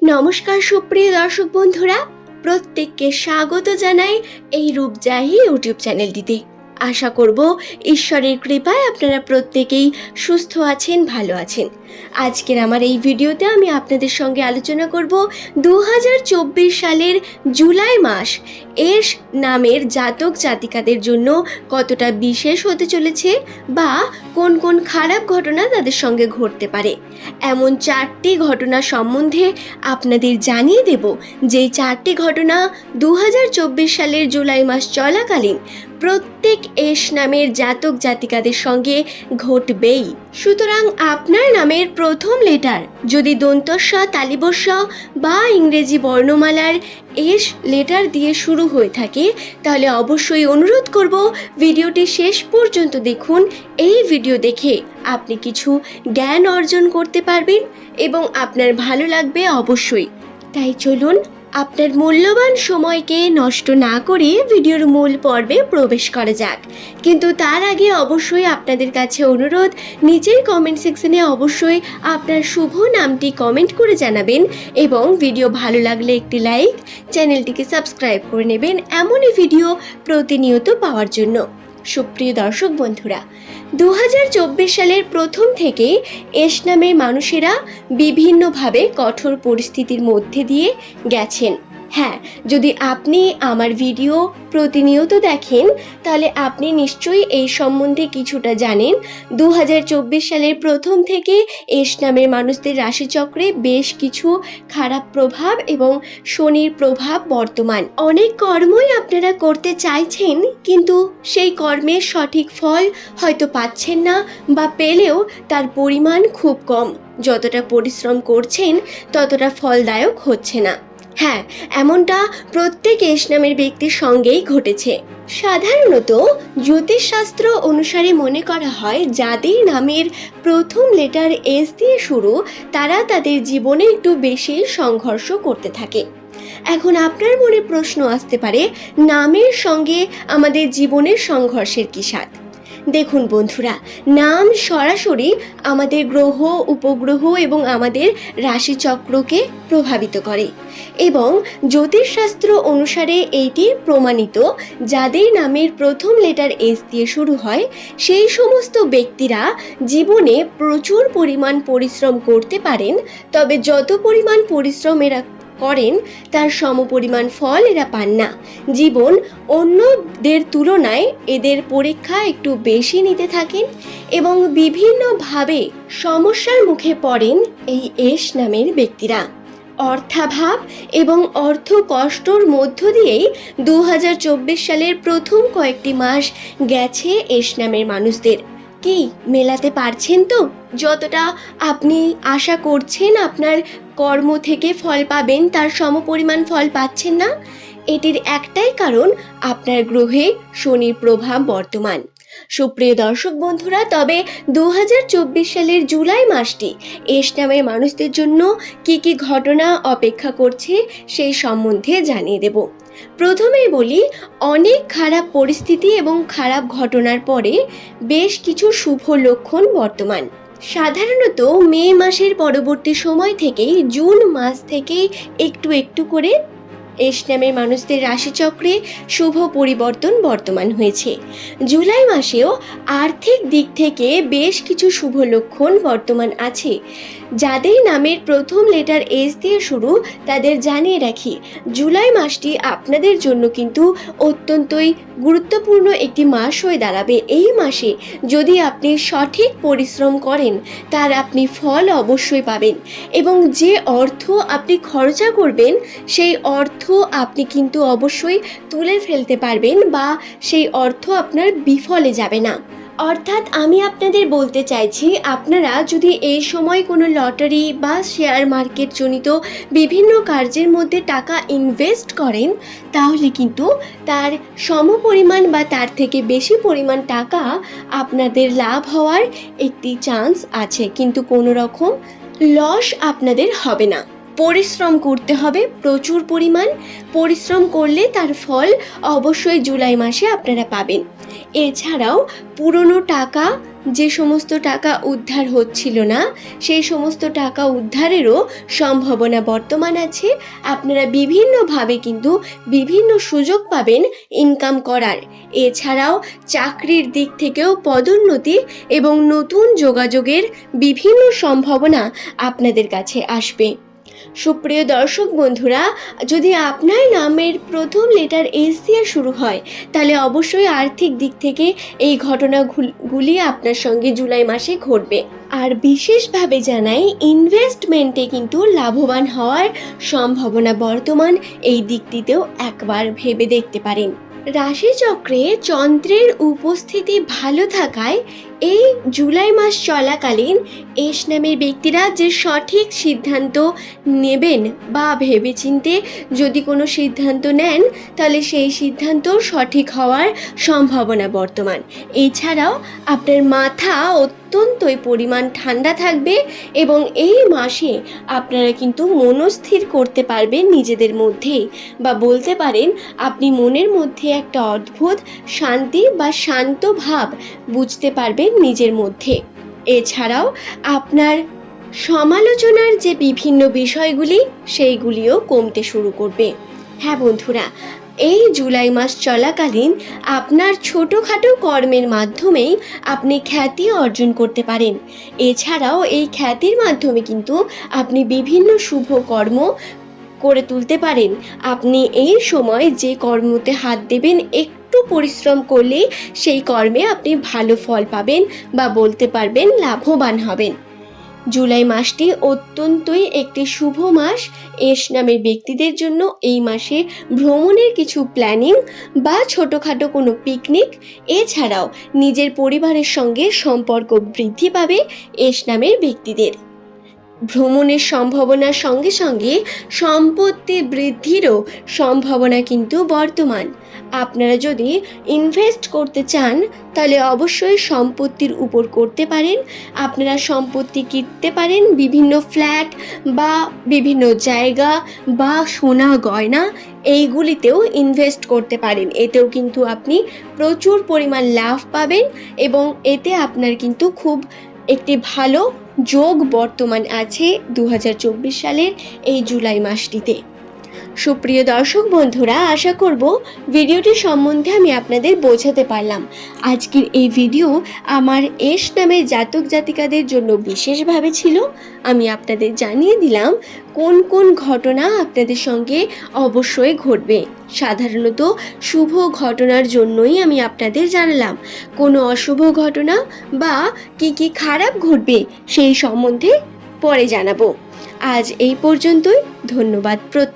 নমস্কার সুপ্রিয় দর্শক বন্ধুরা প্রত্যেককে স্বাগত জানাই এই রূপজাহি ইউটিউব চ্যানেলটিতে। আশা করব ঈশ্বরের কৃপায় আপনারা প্রত্যেকেই সুস্থ আছেন, ভালো আছেন। আজকের আমার এই ভিডিওতে আমি আপনাদের সঙ্গে আলোচনা করব দু হাজার চব্বিশ সালের জুলাই মাস। এস নামের জাতক জাতিকাদের জন্য কতটা বিশেষ হতে চলেছে বা কোন কোন খারাপ ঘটনা তাদের সঙ্গে ঘটতে পারে। এমন চারটি ঘটনা সম্বন্ধে আপনাদের জানিয়ে দেব। যে চারটি ঘটনা দু হাজার চব্বিশ সালের জুলাই মাস চলাকালীন প্রত্যেক এস নামের জাতক জাতিকাদের সঙ্গে ঘটবেই। সুতরাং আপনার নামের প্রথম লেটার যদি দন্তস্ব তালিবস্য বা ইংরেজি বর্ণমালার এস লেটার দিয়ে শুরু হয়ে থাকে, তাহলে অবশ্যই অনুরোধ করব ভিডিওটি শেষ পর্যন্ত দেখুন। এই ভিডিও দেখে আপনি কিছু জ্ঞান অর্জন করতে পারবেন এবং আপনার ভালো লাগবে অবশ্যই। তাই চলুন আপনার মূল্যবান সময়কে নষ্ট না করে ভিডিওর মূল পর্বে প্রবেশ করা যাক। কিন্তু তার আগে অবশ্যই আপনাদের কাছে অনুরোধ, নিচের কমেন্ট সেকশনে অবশ্যই আপনার শুভ নামটি কমেন্ট করে জানাবেন এবং ভিডিও ভালো লাগলে একটি লাইক চ্যানেলটিকে সাবস্ক্রাইব করে নেবেন এমনই ভিডিও প্রতিনিয়ত পাওয়ার জন্য। সুপ্রিয় দর্শক বন্ধুরা দু হাজার চব্বিশ সালের প্রথম থেকে এস নামের মানুষেরা বিভিন্নভাবে কঠোর পরিস্থিতির মধ্যে দিয়ে গেছেন। হ্যাঁ যদি আপনি আমার ভিডিও প্রতিনিয়ত দেখেন, তাহলে আপনি নিশ্চয়ই এই সম্বন্ধে কিছুটা জানেন। দু হাজার চব্বিশ সালের প্রথম থেকে এস নামের মানুষদের রাশিচক্রে বেশ কিছু খারাপ প্রভাব এবং শনির প্রভাব বর্তমান। অনেক কর্মই আপনারা করতে চাইছেন, কিন্তু সেই কর্মের সঠিক ফল হয়তো পাচ্ছেন না বা পেলেও তার পরিমাণ খুব কম। যতটা পরিশ্রম করছেন, ততটা ফলদায়ক হচ্ছে না। হ্যাঁ এমনটা প্রত্যেক এস নামের ব্যক্তির সঙ্গেই ঘটেছে। সাধারণত জ্যোতিষশাস্ত্র অনুসারে মনে করা হয়, যাদের নামের প্রথম লেটার এস দিয়ে শুরু, তারা তাদের জীবনে একটু বেশি সংঘর্ষ করতে থাকে। এখন আপনার মনে প্রশ্ন আসতে পারে, নামের সঙ্গে আমাদের জীবনের সংঘর্ষের কি সাথ দেখুন বন্ধুরা, নাম সরাসরি আমাদের গ্রহ, উপগ্রহ এবং আমাদের রাশিচক্রকে প্রভাবিত করে এবং জ্যোতিষশাস্ত্র অনুসারে এইটি প্রমাণিত যাদের নামের প্রথম লেটার এস দিয়ে শুরু হয়, সেই সমস্ত ব্যক্তিরা জীবনে প্রচুর পরিমাণ পরিশ্রম করতে পারেন, তবে যত পরিমাণ পরিশ্রম এরা করেন, তার সমপরিমাণ ফল এরা পান না। জীবন অন্যদের তুলনায় এদের পরীক্ষা একটু বেশি নিতে থাকেন এবং বিভিন্নভাবে সমস্যার মুখে পড়েন এই এস নামের ব্যক্তিরা। অর্থাভাব এবং অর্থ কষ্টর মধ্য দিয়েই দু হাজার চব্বিশ সালের প্রথম কয়েকটি মাস গেছে এস নামের মানুষদের। কি মেলাতে পারছেন তো? যতটা আপনি আশা করছেন আপনার কর্ম থেকে ফল পাবেন, তার সমপরিমাণ ফল পাচ্ছেন না, এটির একটাই কারণ আপনার গ্রহে শনির প্রভাব বর্তমান। সুপ্রিয় দর্শক বন্ধুরা, তবে দু হাজার চব্বিশ সালের জুলাই মাসটি এস নামের মানুষদের জন্য কি কি ঘটনা অপেক্ষা করছে সেই সম্বন্ধে জানিয়ে দেব। প্রথমেই বলি, অনেক খারাপ পরিস্থিতি এবং খারাপ ঘটনার পরে বেশ কিছু শুভ লক্ষণ বর্তমান। সাধারণত মে মাসের পরবর্তী সময় থেকেই জুন মাস থেকে একটু একটু করে এস নামের মানুষদের রাশিচক্রে শুভ পরিবর্তন বর্তমান হয়েছে। জুলাই মাসেও আর্থিক দিক থেকে বেশ কিছু শুভ লক্ষণ বর্তমান আছে। যাদের নামের প্রথম লেটার এস দিয়ে শুরু, তাদের জানিয়ে রাখি, জুলাই মাসটি আপনাদের জন্য কিন্তু অত্যন্তই গুরুত্বপূর্ণ একটি মাস হয়ে দাঁড়াবে। এই মাসে যদি আপনি সঠিক পরিশ্রম করেন, তার আপনি ফল অবশ্যই পাবেন এবং যে অর্থ আপনি খরচা করবেন, সেই অর্থ আপনি কিন্তু অবশ্যই তুলে ফেলতে পারবেন বা সেই অর্থ আপনার বিফলে যাবে না। অর্থাৎ আমি আপনাদের বলতে চাইছি, আপনারা যদি এই সময় কোনো লটারি বা শেয়ার মার্কেট জনিত বিভিন্ন কার্যের মধ্যে টাকা ইনভেস্ট করেন, তাহলে কিন্তু তার সমপরিমাণ বা তার থেকে বেশি পরিমাণ টাকা আপনাদের লাভ হওয়ার একটি চান্স আছে। কিন্তু কোনো রকম লস আপনাদের হবে না। পরিশ্রম করতে হবে, প্রচুর পরিমাণ। পরিশ্রম করলে তার ফল অবশ্যই জুলাই মাসে আপনারা পাবেন। এছাড়াও পুরনো টাকা, যে সমস্ত টাকা উদ্ধার হচ্ছিল না, সেই সমস্ত টাকা উদ্ধারেরও সম্ভাবনা বর্তমান আছে। আপনারা বিভিন্নভাবে কিন্তু বিভিন্ন সুযোগ পাবেন ইনকাম করার। এছাড়াও চাকরির দিক থেকেও পদোন্নতি এবং নতুন যোগাযোগের বিভিন্ন সম্ভাবনা আপনাদের কাছে আসবে। সুপ্রিয় দর্শক বন্ধুরা, যদি আপনার নামের প্রথম লেটার এস দিয়ে শুরু হয়, তাহলে অবশ্যই আর্থিক দিক থেকে এই ঘটনাগুলি আপনার সঙ্গে জুলাই মাসে ঘটবে। আর বিশেষভাবে জানাই ইনভেস্টমেন্টে কিন্তু লাভবান হওয়ার সম্ভাবনা বর্তমান এই দিকটিতেও একবার ভেবে দেখতে পারেন। রাশিচক্রে চন্দ্রের উপস্থিতি ভালো থাকায় এই জুলাই মাস চলাকালীন এস নামের ব্যক্তিরা যে সঠিক সিদ্ধান্ত নেবেন বা ভেবেচিন্তে যদি কোনো সিদ্ধান্ত নেন, তাহলে সেই সিদ্ধান্ত সঠিক হওয়ার সম্ভাবনা বর্তমান। এছাড়াও আপনার মাথা অত্যন্তই পরিমাণ ঠান্ডা থাকবে এবং এই মাসে আপনারা কিন্তু মনস্থির করতে পারবেন নিজেদের মধ্যেই বা বলতে পারেন আপনি মনের মধ্যে একটা অদ্ভুত শান্তি বা শান্ত ভাব বুঝতে পারবেন নিজের মধ্যে। এছাড়াও আপনার সমালোচনার যে বিভিন্ন বিষয়গুলি, সেইগুলিও কমতে শুরু করবে। হ্যাঁ বন্ধুরা, এই জুলাই মাস চলাকালীন আপনার ছোটোখাটো কর্মের মাধ্যমেই আপনি খ্যাতি অর্জন করতে পারেন। এছাড়াও এই খ্যাতির মাধ্যমে কিন্তু আপনি বিভিন্ন শুভ কর্ম করে তুলতে পারেন। আপনি এই সময় যে কর্মতে হাত দেবেন, একটু পরিশ্রম করলে সেই কর্মে আপনি ভালো ফল পাবেন বা বলতে পারবেন লাভবান হবেন। জুলাই মাসটি অত্যন্তই একটি শুভ মাস। এস নামের ব্যক্তিদের জন্য এই মাসে ভ্রমণের কিছু প্ল্যানিং বা ছোটোখাটো কোনো পিকনিক, এছাড়াও নিজের পরিবারের সঙ্গে সম্পর্ক বৃদ্ধি পাবে এস নামের ব্যক্তিদের। ভ্রমণের সম্ভাবনার সঙ্গে সঙ্গে সম্পত্তি বৃদ্ধিরও সম্ভাবনা কিন্তু বর্তমান। আপনারা যদি ইনভেস্ট করতে চান, তাহলে অবশ্যই সম্পত্তির উপর করতে পারেন। আপনারা সম্পত্তি কিনতে পারেন বিভিন্ন ফ্ল্যাট বা বিভিন্ন জায়গা বা সোনা গয়না, এইগুলিতেও ইনভেস্ট করতে পারেন। এতেও কিন্তু আপনি প্রচুর পরিমাণ লাভ পাবেন এবং এতে আপনার কিন্তু খুব একটি ভালো যোগ বর্তমান আছে দু হাজার চব্বিশ সালের এই জুলাই মাসটিতে। সুপ্রিয় দর্শক বন্ধুরা, আশা করব ভিডিওটি সম্বন্ধে আমি আপনাদের বোঝাতে পারলাম। আজকের এই ভিডিও আমার এস নামের জাতক জাতিকাদের জন্য বিশেষভাবে ছিল। আমি আপনাদের জানিয়ে দিলাম কোন কোন ঘটনা আপনাদের সঙ্গে অবশ্যই ঘটবে। সাধারণত শুভ ঘটনার জন্যই আমি আপনাদের জানালাম কোনো অশুভ ঘটনা বা কি কি খারাপ ঘটবে সেই সম্বন্ধে পরে জানাব। আজ এই পর্যন্তই, ধন্যবাদ